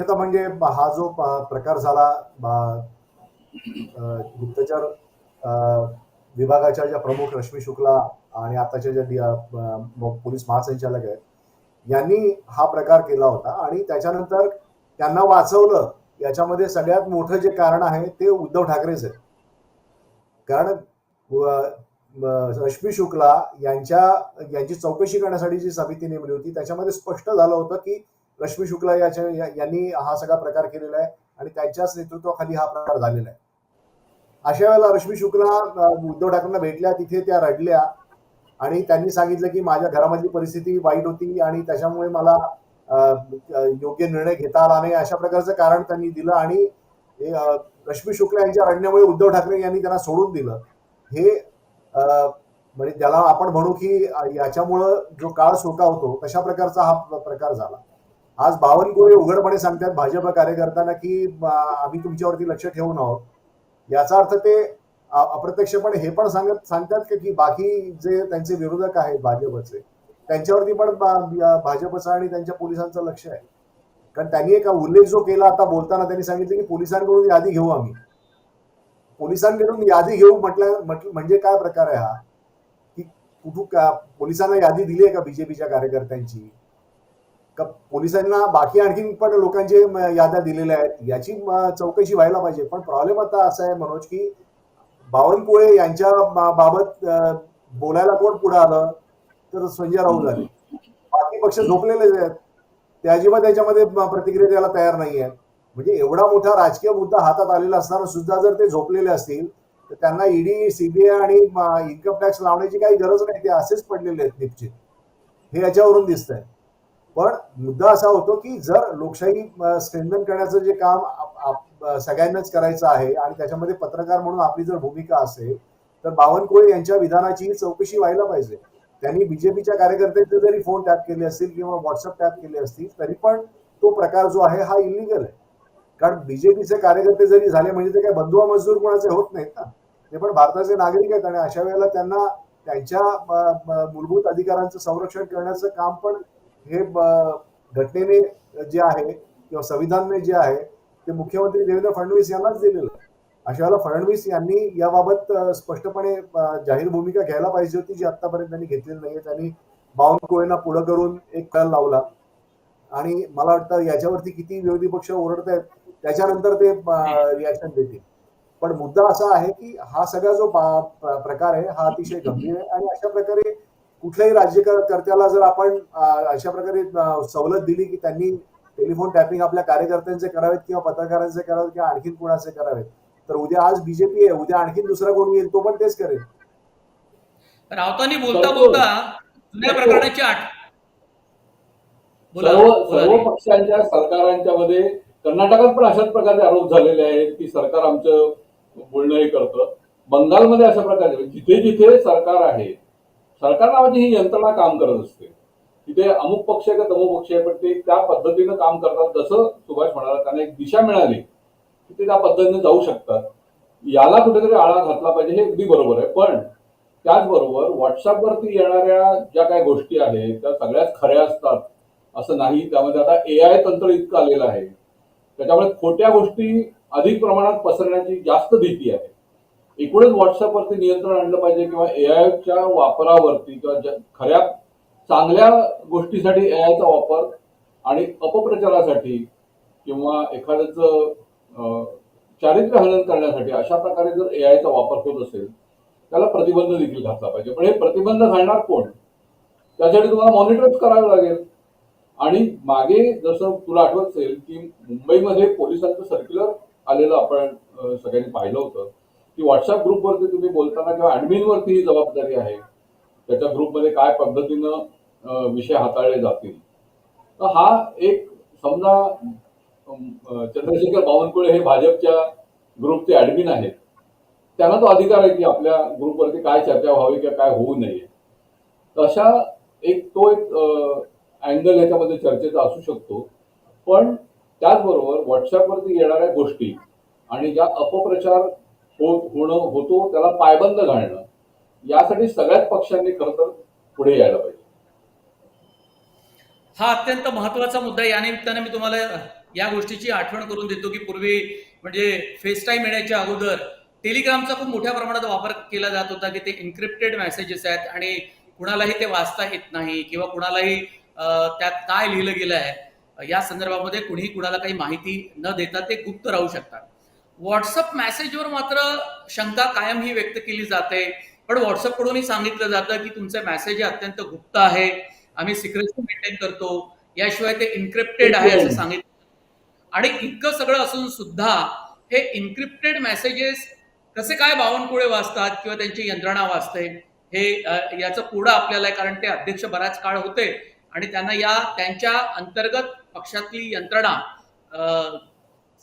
म्हणजे हा जो प्रकार झाला गुप्तचर विभागाच्या ज्या प्रमुख रश्मी शुक्ला आणि आताच्या ज्या पोलीस महासंचालक आहेत यांनी हा प्रकार केला होता आणि त्याच्यानंतर त्यांना वाचवलं. याच्यामध्ये सगळ्यात मोठं जे कारण आहे ते उद्धव ठाकरेच आहे. कारण रश्मी शुक्ला यांच्या यांची चौकशी करण्यासाठी जी समिती नेमली होती त्याच्यामध्ये स्पष्ट झालं होतं की रश्मी शुक्ला याच्या यांनी हा सगळा प्रकार केलेला आहे आणि त्यांच्याच नेतृत्वाखाली हा प्रकार झालेला आहे. अशा वेळेला रश्मी शुक्ला उद्धव ठाकरेंना भेटल्या तिथे त्या रडल्या आणि त्यांनी सांगितलं की माझ्या घरामधली परिस्थिती वाईट होती आणि त्याच्यामुळे मला योग्य निर्णय घेता आला नाही अशा प्रकारचं कारण त्यांनी दिलं आणि हे, रश्मी शुक्ला यांच्या रडण्यामुळे उद्धव ठाकरे यांनी त्यांना सोडून दिलं. हे म्हणजे ज्याला आपण म्हणू की याच्यामुळं जो काळ सोकावतो तशा प्रकारचा हा प्रकार झाला. आज बावनकुळे उघडपणे सांगतात भाजप कार्यकर्त्यांना की आम्ही तुमच्यावरती लक्ष ठेवून आहोत. याचा अर्थ ते अप्रत्यक्षपणे हे पण सांगत सांगतात की बाकी जे त्यांचे विरोधक आहेत भाजपचे त्यांच्यावरती पण भाजपचं आणि त्यांच्या पोलिसांचं लक्ष आहे. कारण त्यांनी एक उल्लेख जो केला आता बोलताना त्यांनी सांगितलं की पोलिसांकडून यादी घेऊ आम्ही. पोलिसांकडून यादी घेऊ म्हटलं म्हटलं म्हणजे काय प्रकार आहे हा? की कुठू का पोलिसांना यादी दिली आहे का बीजेपीच्या कार्यकर्त्यांची? का पोलिसांना बाकी आणखीन पण लोकांचे याद्या दिलेल्या आहेत याची चौकशी व्हायला पाहिजे. पण प्रॉब्लेम आता असा आहे मनोज की बावनकुळे यांच्या बाबत बोलायला कोण पुढे आलं? तर संजय राऊत झाले. बाकी पक्ष झोपलेलेच आहेत. ते अजिबात त्याच्यामध्ये प्रतिक्रिया द्यायला तयार नाही आहेत म्हणजे एवढा मोठा राजकीय मुद्दा हातात आलेला असताना सुद्धा जर ते झोपलेले असतील तर त्यांना ईडी सीबीआय आणि इन्कम टॅक्स लावण्याची काही गरज नाही. ते असेच पडलेले आहेत निश्चित. हे याच्यावरून दिसत आहे पण मुद्दा असा होतो की जर लोकशाही स्ट्रेंथन करण्याचं जे काम आप- सगळ्यांनाच करायचं आहे आणि त्याच्यामध्ये पत्रकार म्हणून आपली जर भूमिका असेल तर बावनकुळे यांच्या विधानाची चौकशी व्हायला पाहिजे. त्यांनी बीजेपीच्या कार्यकर्त्यांचे जरी फोन टॅप केले असतील किंवा व्हॉट्सअप टॅप केले असतील तरी पण तो प्रकार जो आहे हा इलिगल आहे. कारण बीजेपीचे कार्यकर्ते जरी झाले म्हणजे ते काय बंधुआ मजदूर कोणाचे होत नाहीत ना. ते पण भारताचे नागरिक आहेत आणि अशा वेळेला त्यांना त्यांच्या मूलभूत अधिकारांचं संरक्षण करण्याचं काम पण हे घटनेने जे आहे किंवा संविधानने जे आहे ते मुख्यमंत्री देवेंद्र फडणवीस यांनाच दिलेलं आहे. अशा वेळेला फडणवीस यांनी याबाबत स्पष्टपणे जाहीर भूमिका घ्यायला पाहिजे होती जी आतापर्यंत त्यांनी घेतलेली नाहीये. त्यांनी बावनकुळेंना पुढं करून एक कल लावला. आणि मला वाटतं याच्यावरती किती विरोधी पक्ष ओरडत आहेत त्याच्यानंतर ते रिॲक्शन देतील. पण मुद्दा असा आहे की हा सगळा जो प्रकार आहे हा अतिशय गंभीर आहे. आणि अशा प्रकारे कुठल्याही राज्यकर्त्याला जर आपण अशा प्रकारे सवलत दिली की त्यांनी टेलिफोन टॅपिंग आपल्या कार्यकर्त्यांचे करावेत किंवा पत्रकारांचे करावेत किंवा आणखीन कोणाचे करावेत तर उद्या आज बीजेपी आहे उद्या आणखीन दुसरा कोण येईल तो पण तेच करेल राऊतांनी बोलता बोलता जुन्या प्रकरणाची आठ बोला सर्व. पक्षांच्या सरकारांच्या मध्ये कर्नाटकात पण अशाच प्रकारचे आरोप झालेले आहेत की सरकार आमचं बोलणं हे करतं बंगालमध्ये अशा प्रकारचे जिथे जिथे सरकार आहे सरकार नावाची ही यंत्रणा काम करत असते. तिथे अमुक पक्ष आहे का तमुक पक्ष आहे पण ते त्या पद्धतीनं काम करतात जसं सुभाष म्हणाला त्यांना एक दिशा मिळाली की ते त्या पद्धतीने जाऊ शकतात. याला कुठेतरी आळा घातला पाहिजे हे अगदी बरोबर आहे. पण त्याचबरोबर व्हॉट्सअपवरती येणाऱ्या ज्या काही गोष्टी आहेत त्या सगळ्याच खऱ्या असतात असं नाही. त्यामध्ये आता ए आय तंत्र इतकं आलेलं आहे. त्याच्यामुळे खोट्या गोष्टी अधिक प्रमाणात पसरण्याची जास्त भीती आहे. एकूणच व्हॉट्सअपवरती नियंत्रण आणलं पाहिजे किंवा ए वापरावरती किंवा ज्या- खऱ्या चांगल्या गोष्टीसाठी ए वापर आणि अपप्रचारासाठी किंवा एखाद्याचं चारित्र्य हनन करण्यासाठी अशा प्रकारे जर ए वापर होत असेल त्याला प्रतिबंध देखील घातला पाहिजे. पण हे प्रतिबंध घालणार कोण? त्यासाठी तुम्हाला मॉनिटरच करावं लागेल. आणि मागे जसं तुला आठवत असेल की मुंबईमध्ये पोलिसांचं सर्क्युलर आलेलं आपण सगळ्यांनी पाहिलं होतं. की व्हॉट्सअप ग्रुपवरती तुम्ही बोलताना किंवा ऍडमिनवरती ही जबाबदारी आहे. त्याच्या ग्रुपमध्ये काय पद्धतीनं विषय हाताळले जातील. तर हा एक समजा चंद्रशेखर बावनकुळे हे भाजपच्या ग्रुपचे ऍडमिन आहेत. त्यांना तो अधिकार आहे की आपल्या ग्रुपवरती काय चर्चा व्हावी किंवा काय होऊ नये. तशा एक तो एक अँगल याच्यामध्ये चर्चेचा असू शकतो. पण त्याचबरोबर व्हॉट्सअपवरती येणाऱ्या गोष्टी आणि ज्या अपप्रचार होत होणं होतो त्याला पायबंद घालणं. यासाठी सगळ्याच पक्षांनी खरं तर पुढे यायला पाहिजे. हा अत्यंत महत्त्वाचा मुद्दा यानिमित्ताने या निमित्ताने मी तुम्हाला या गोष्टीची आठवण करून देतो की पूर्वी म्हणजे फेस टाईम येण्याच्या अगोदर टेलिग्रामचा खूप मोठ्या प्रमाणात वापर केला जात होता की ते इन्क्रिप्टेड मेसेजेस आहेत आणि कुणालाही ते वाचता येत नाही किंवा कुणालाही त्यात काय लिहिलं गेलं आहे या संदर्भामध्ये कुणीही कुणाला काही माहिती न देता ते गुप्त राहू शकतात. व्हॉट्सअप मेसेजवर मात्र शंका कायम ही व्यक्त केली जाते. पण व्हॉट्सअप कडूनही सांगितलं जातं की तुमचे मेसेज हे अत्यंत गुप्त आहे. आम्ही सिक्रेसी मेंटेन करतो. याशिवाय ते इन्क्रिप्टेड आहे असं सांगितलं आणि इतकं सगळं असून सुद्धा हे इन्क्रिप्टेड मेसेजेस कसे काय बावनकुळे वाचतात किंवा त्यांची यंत्रणा वाचते हे याचं पुढं आपल्याला आहे कारण ते अध्यक्ष बराच काळ होते. आणि त्यांना या त्यांच्या अंतर्गत पक्षातली यंत्रणा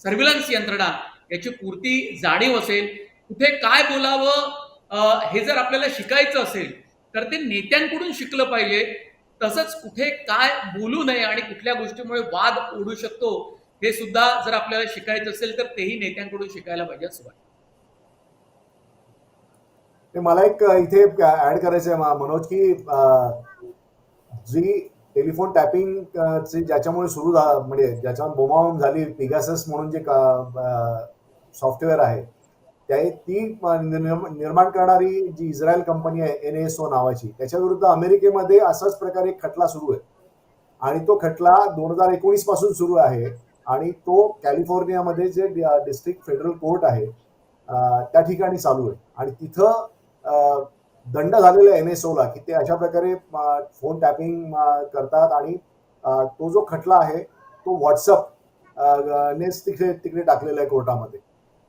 सर्व्हिलन्स यंत्रणा याची पुरती जाणीव असेल कुठे काय बोलावं हे जर आपल्याला शिकायचं असेल तर ते नेत्यांकडून शिकलं पाहिजे. तसंच कुठे काय बोलू नये आणि कुठल्या गोष्टीमुळे वाद ओढू शकतो हे सुद्धा जर आपल्याला शिकायचं असेल तर तेही नेत्यांकडून शिकायला पाहिजे असं वाटतं. ते मला एक इथे ऍड करायचं आहे मनोज की जी टेलिफोन टॅपिंग ज्याच्यामुळे सुरू झा म्हणजे ज्याच्यावर बोमावून झाली पिगासस म्हणून जे सॉफ्टवेअर आहे त्या ती निर्माण करणारी जी इस्रायल कंपनी आहे एन एस ओ नावाची त्याच्या विरुद्ध अमेरिकेमध्ये असाच प्रकारे एक खटला सुरू आहे. आणि तो खटला दोन हजार एकोणीसपासून सुरू आहे आणि तो कॅलिफोर्नियामध्ये जे डिस्ट्रिक्ट फेडरल कोर्ट आहे त्या ठिकाणी चालू आहे. आणि तिथं दंड झालेला आहे एन एस ओला की ते अशा प्रकारे फोन टॅपिंग करतात आणि तो जो खटला आहे तो व्हॉट्सअप नेच तिकडे तिकडे टाकलेला आहे कोर्टामध्ये.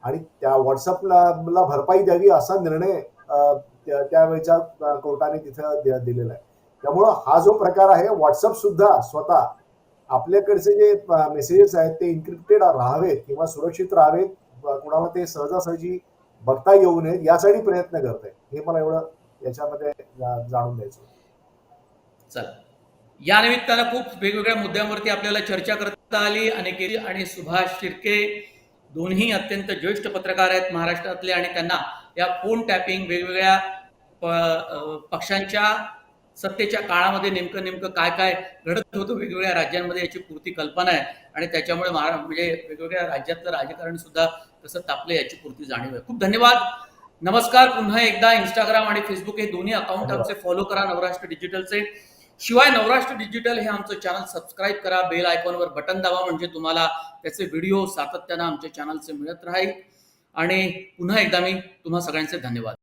आणि त्या व्हॉट्सअपला ला भरपाई द्यावी असा निर्णय त्या- त्यावेळच्या कोर्टाने तिथं दिलेला आहे. त्यामुळं हा जो प्रकार आहे व्हॉट्सअप सुद्धा स्वतः आपल्याकडचे जे मेसेजेस आहेत ते इन्क्रिप्टेड राहावेत किंवा सुरक्षित राहावेत कुणाला ते सहजासहजी बघता येऊ नये यासाठी प्रयत्न करत आहे हे मला एवढं याच्यामध्ये जाणून द्यायचं चला. या निमित्तानं खूप वेगवेगळ्या मुद्द्यांवरती आपल्याला चर्चा करता आली. अनेक आणि सुभाष शिर्के दोन्ही अत्यंत ज्येष्ठ पत्रकार आहेत महाराष्ट्रातले आणि त्यांना या फोन टॅपिंग वेगवेगळ्या प- पक्षांच्या सत्तेच्या काळामध्ये नेमकं नेमकं काय काय घडत होतं वेगवेगळ्या राज्यांमध्ये याची पूर्ती कल्पना आहे. आणि त्याच्यामुळे महारा म्हणजे वेगवेगळ्या राज्यातलं राजकारण सुद्धा कसं तापलं याची पूर्ती जाणीव आहे. खूप धन्यवाद. नमस्कार. पुन्हा एकदा इंस्टाग्राम आणि फेसबुक हे दोन्ही अकाउंट आमचे फॉलो करा. नवराष्ट्र डिजिटलचे शिवाय नवराष्ट्र डिजिटल हे आमचं चॅनल सबस्क्राईब करा बेल आयकॉनवर बटन दाबा म्हणजे तुम्हाला त्याचे व्हिडिओ सातत्यानं आमच्या चॅनलचे मिळत राहील. आणि पुन्हा एकदा मी तुम्हा सगळ्यांचे धन्यवाद.